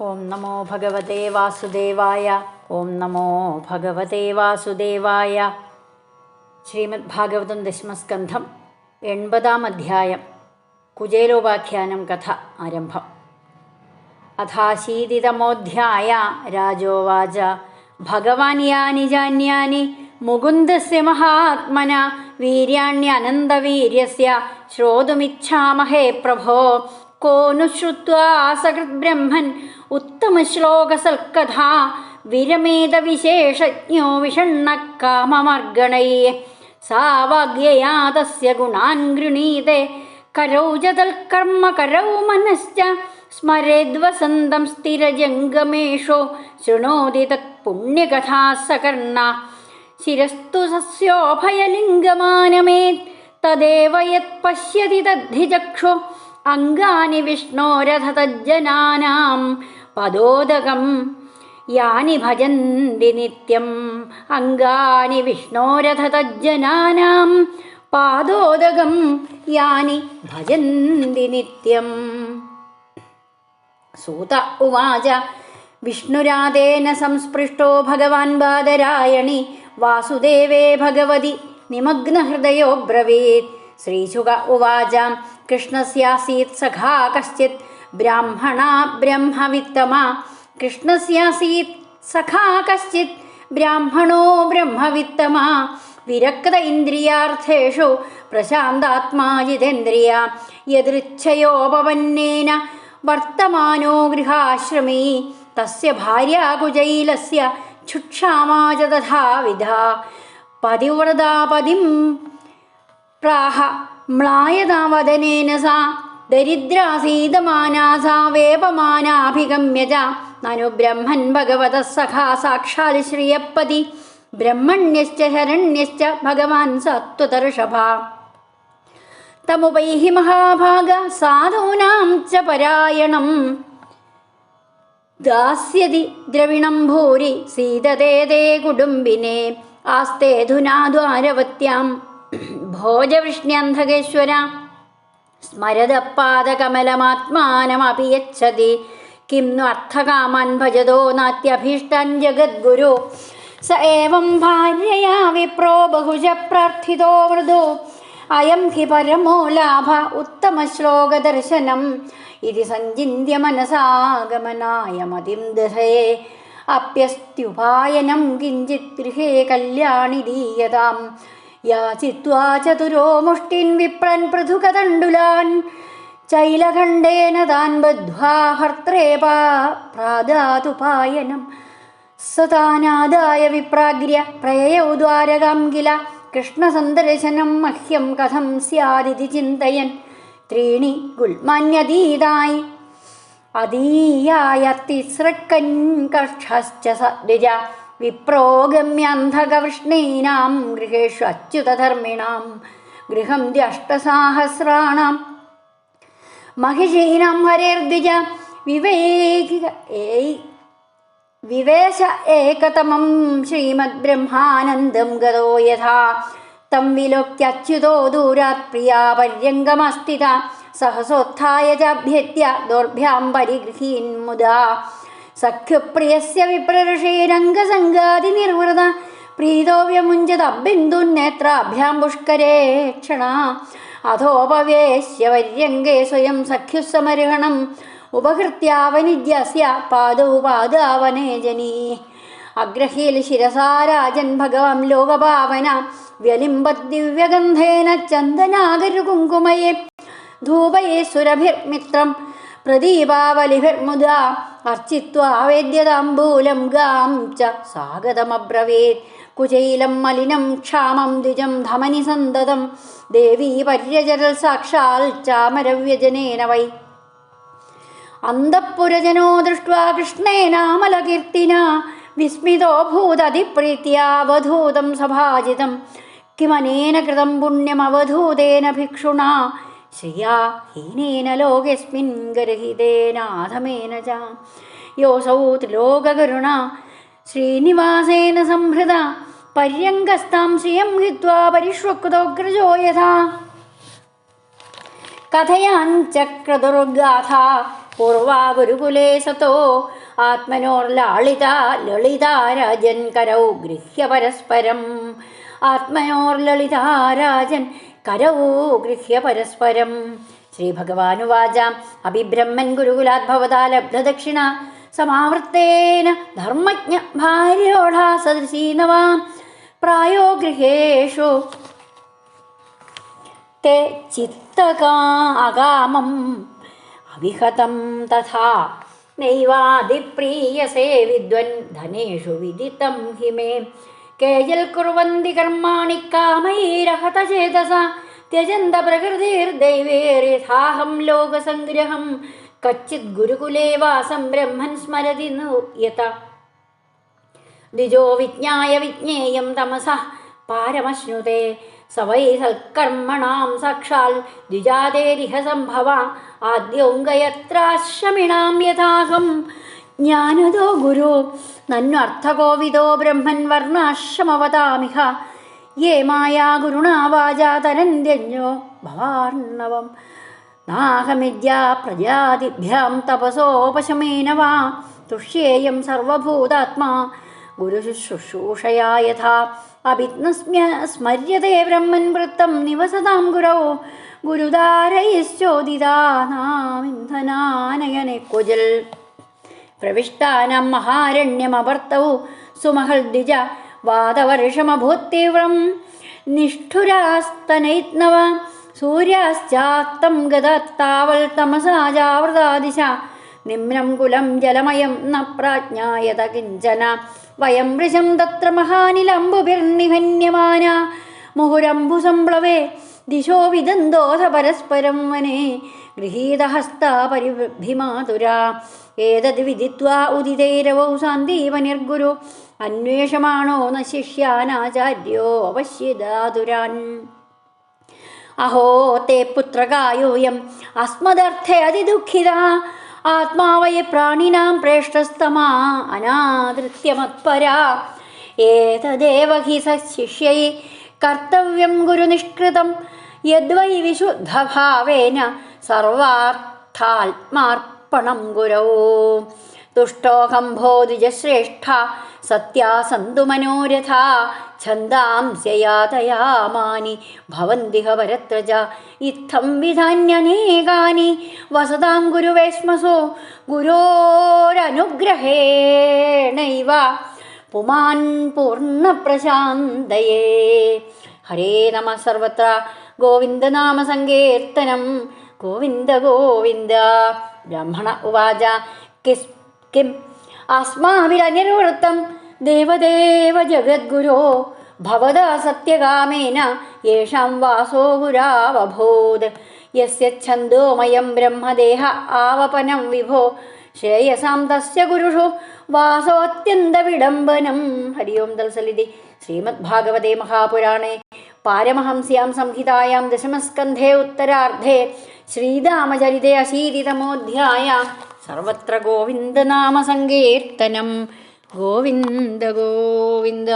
ഓം നമോ ഭഗവതേ വാസുദേവായ ഓം നമോ ഭഗവതേ വാസുദേവായ. ശ്രീമദ് ഭാഗവതം ദശമസ്കന്ധം എൺപതാം അധ്യായം കുചേലോപാഖ്യാനം കഥ ആരംഭം. അഥാശീതിതമോധ്യായ രാജോവാച ഭഗവാൻ യാനി ജാന്യാനി മുകുന്ദസ്യ മഹാത്മന വീര്യാണ്യനന്തവീര്യസ്യ ശ്രോതുമിച്ഛാമഹേ പ്രഭോ. കോനുശ്രുത്വാ സകൃത് ബ്രഹ്മൻ उत्तमश्लोकसल्कथा विरमेदविशेषज्ञो विषण्णः काममर्गणैः सा वाग्यया तस्य गुणान् गृणीते। करौ च तत्कर्म करौ मनश्च स्मरेद्वसन्तं स्थिरजङ्गमेषु शृणोति तत्पुण्यकथाः सकर्णा। शिरस्तु सस्योभयलिङ्गमानमेत् तदेव यत् पश्यति तद्धि चक्षु അങ്കാനി വിഷ്ണോരഥതജ്ജനാനാം. പദോദകം യാനി ഭജന്തി നിത്യം. അങ്കാനി വിഷ്ണോരഥതജ്ജനാനാം. പാദോദകം യാനി ഭജന്തി നിത്യം. സൂത ഉവാച വിഷ്ണുരാധേന സംസ്പൃഷ്ടോ ഭഗവാൻ ബാദരായണി വാസുദേവേ ഭഗവതി നിമഗ്നഹൃദയോ ബ്രവീത്. श्रीशुक उवाच कृष्णस्यासीत् सखा कश्चित् ब्राह्मणा ब्रह्मवित्तमा कृष्णस्यासीत् सखा कश्चित् ब्राह्मणो ब्रह्मवित्तमा विरक्त इन्द्रियार्थेषु प्रशान्तात्मा जितेन्द्रिया यदृच्छयोपपन्नेन वर्तमानो गृहाश्रमी तस्य भार्या कुजैलस्य क्षुक्षामा च तथाविधा പ്രാഹ മ്ലായതാവദനേന സാ ദരിദ്രാസീതമാനാ സാ വേപമാനാഭിഗമ്യ നനു ബ്രഹ്മൻ ഭഗവത സഖാ സാക്ഷാൽ ശ്രീയപ്പതി. ബ്രഹ്മണ്യശ്ച ശരണ്യശ്ച ഭഗവാൻ സത്വതർഷഭ തമുപൈ മഹാഭാഗ സാധൂനാം ച പരായണം. ദാസ്യതി ദ്രവിണം ഭൂരി സീതതേ കുടുംബിനെ. ആസ്തേധുനാ ദ്വാരവത്യാം. ഭോജവൃഷ്ണ്യന്ധകേശ്വര സ്മരതപ്പാദകമലമാത്മാനമപി യച്ഛതി കിം അർത്ഥകാമാൻ ഭജതോ നാത്യഭീഷ്ടൻ ജഗദ്ഗുരു. സ ഏവം ഭാര്യയാ വിപ്രോ ബഹുജ പ്രാർത്ഥിതോ മൃദു അയം ഹി പരമോ ലാഭ ഉത്തമ ഉത്തമശ്ലോകദർശനം ഇതി സഞ്ചിന്യ മനസാഗമനായ മതിം ദഹയേ അപ്യസ്ത്യുപായനം കിഞ്ചിത് ഗൃഹേ കല്യാണി ദീയതാം യാചിത്വാ ചതുരോ മുഷ്ടിൻ വിപ്രൻ പൃഥുകതണ്ടുലാൻ. ചൈലഖണ്ഡേന താൻ ബദ്ധ്വാ ഹർത്രേപാ പ്രാദാതുപായനം സതാനാദായ വിപ്രാഗ്ര്യ പ്രയയൗ ദ്വാരകാം കില. കൃഷ്ണസന്ദർശനം മഹ്യം കഥം സ്യാദിതി ചിന്തയൻ. ത്രീണി ഗുൽമാന്യതീതായി. അതീയായ തിസ്രക്കൻ കക്ഷശ്ച സദ്വിജ. വിപ്രോഗമ്യന്ധകവൃഷ്ണീനാം ഗൃഹേഷു അച്യുതധർമ്മിണാം ഗൃഹം ദ്യഷ്ടസാഹസ്രാണാം. മഹിഷീനാം ഹരേർദ്വിജ വിവേകിക ഏയ് വിവേശ ഏകതമം ശ്രീമദ് ബ്രഹ്മാനന്ദം ഗതോ യഥാ. തം വിലോക്യച്യുതോ ദൂരാത് പ്രിയാ പര്യങ്കമസ്ഥിത സഹസോത്ഥായ ചഭ്യത്യ ദോർഭ്യാം പരിഗൃഹീൻ മുദാ. സഖ്യപ്രിയസ്യ വിപ്രഋഷീരംഗസംഗാതി നിർവൃത. പ്രീതോവ്യമുഞ്ചതബിന്ദുന്നേത്രാഭ്യാം പുഷ്കരേ ക്ഷണ. അധോപവേശ്യവര്യംഗേ സ്വയം സഖ്യുസമർഹണം ഉപഹൃത്യാവനിദ്യസ്യ പാദൗപാദാവനേ ജനീ. അഗ്രഹീൽ ശിരസാരാജൻ ഭഗവാൻ ലോകപാവന വ്യലിംബത് ദിവ്യഗന്ധേന ധൂപയേ സുരഭിർമിത്രം. പ്രദീപാവലിഭിർമുദാ അർച്ചിത്വാവേദ്യതാംബൂലം ഗാം ച സ്വാഗതമബ്രവീത്. കുചൈലം മലിനം ക്ഷാമം ദ്വിജം ധമനി സന്തതം. ദേവീ പര്യചരൽ സാക്ഷാൽ ചാമരവ്യജനേന വൈ. അന്തഃപുരജനോ ദൃഷ്ട്വാ കൃഷ്ണേനാമലകീർത്തിന വിസ്മിതോ ഭൂതതിപ്രീത്യാവധൂതം സഭാജിതം. കിമനേന കൃതം പുണ്യമവധൂതേന ഭിക്ഷുണാ. ശ്രിയാ ഹീനേന ലോകസ്മിൻ ഗർഹിതേനാഥമേന ച യോസൗ ത്രിലോകകരുണ ശ്രീനിവാസേന സംഹൃത പര്യങ്കസ്താം ശ്രിയം ഹിത്വാ പരിഷ്വക്തോഗ്രജോ യഥാ കഥയാഞ്ചക്രതുർഗാഥ പൂർവാ ഗുരുകുലേ സതോ ആത്മനോർലാളിത ലളിതാരാജൻ കരൗ ഗൃഹ്യ പരസ്പരം करौ गृह्य परस्परं श्रीभगवानुवाच अभिब्रह्मन् गुरुकुलात् भवता लब्धदक्षिणा समावृत्तेन धर्मज्ञ भार्योढा सदृशी नवां प्रायो गृहेषु ते चित्तका अगामम् अविहतं तथा नैवादिप्रीयसे विद्वन् धनेषु विदितं हि मे केऽयल् कुर्वन्ति कर्माणि कामैरहतचेतसा त्यजन्त प्रकृतिर्दैवेरिथाहं लोकसङ्ग्रहं कच्चित् गुरुकुले वासं ब्रह्मन् स्मरति नु यत द्विजो विज्ञाय विज्ञेयं तमसः पारमश्नुते स वै सत्कर्मणां साक्षाल् द्विजातेरिह सम्भवा आद्योऽङ्गयत्राश्रमिणां यथाहम् ജ്ഞാനദോ ഗുരു. അർത്ഥകോവിതോ ബ്രഹ്മൻ വർണാശ്രമവതാമിഹ. യേ മായാ ഗുരുണാ വാചാ തരന്ത്യഞ്ഞോ ഭവാർണവം. നാഹമിദ്യാ പ്രജാതിഭ്യാം തപസോപശമേന വാ. തുഷ്യേയം സർവഭൂതാത്മാ. ഗുരുശുശ്രൂഷയാ യഥാ. അഭിജ്ഞസ്മ്യ സ്മര്യതേ ബ്രഹ്മൻ വൃത്തം നിവസതാം ഗുരൗ. ഇന്ധനാനയനെ കുജൽ. പ്രവിഷ്ടാനം മഹാരണ്യമവർത്തൗ സുമഹൽദ്വിജ വാദവർഷമഭൂത്തീവ്രം നിഷ്ഠുരാസ്തനൈത്നവ. സൂര്യാശ്ചാത്തം ഗതാവൽ തമസാജാവൃതാദിശ. നിമ്നം കുലം ജലമയം ന പ്രാജ്ഞായത കിഞ്ചന. വയം വൃശം തത്ര മഹാനിലംബുഭിർനിഹന്യമാന മുഹുരംബുസംപ്ലവേ ദിശോ വിദന്തോധ പരസ്പരം വനേ. ഗൃഹീതഹസ്താ പരിഭിമാതുരാ ഏതത് വിദിത്വാ ഉദിതൈരവൗ സന്ദീപനിർഗുരു. അന്വേഷമാണോ ന ശിഷ്യാനാചാര്യോ അവശ്യദാതുരാൻ. അഹോ തേ പുത്രകായൂയം അസ്മദർത്ഥേ അതിദുഃഖിത. ആത്മാവയ പ്രാണിനാം പ്രേഷ്ടസ്തമാ അനാദൃത്യമത്പരാ. ഏതദേവ ഹി സശിഷ്യൈ കർത്തവ്യം ഗുരുനിഷ്കൃതം. യദ്വൈ വിശുദ്ധഭാവേന पणं गुरौ। तुष्टोऽज श्रेष्ठा सत्या सन्तु मनोरथा। छन्दांस्ययातयामानि भवन्दिह भवन्तिह इत्थं विधान्यनेकानि वसतां गुरुवैश्मसो गुरोरनुग्रहेणैव पुमान् पूर्णप्रशान्तये। हरे नमः सर्वत्र। गोविन्दनामसङ्कीर्तनं। गोविन्द गोविन्द। ബ്രാഹ്മണ ഉവാച. Kiss Kim. അസ്മാവിരനിർവൃത്തം ദേവദേവ ജഗദ്ഗുരോ ഭവത സത്യകാമേന യേഷാം വാസോ ഗുരാവഭൂത് യസ്യ ഛന്ദോമയം ബ്രഹ്മദേഹ ആവപനം വിഭോ. ശ്രേയസാം തസ്യ ഗുരുഷു വാസോത്യന്ത വിടംബനം ഹരി ഓം തൽസലിതി. ശ്രീമദ്ഭാഗവതേ മഹാപുരാണേ. പാരമഹംസ്യാം സംഹിതായാം ദശമസ്കന്ധേ ഉത്തരാർദ്ധേ. ശ്രീരാമചരിതേ അശീതിതമോധ്യായ സർവത്ര ഗോവിന്ദനാമസങ്കീർത്തനം ഗോവിന്ദ ഗോവിന്ദ.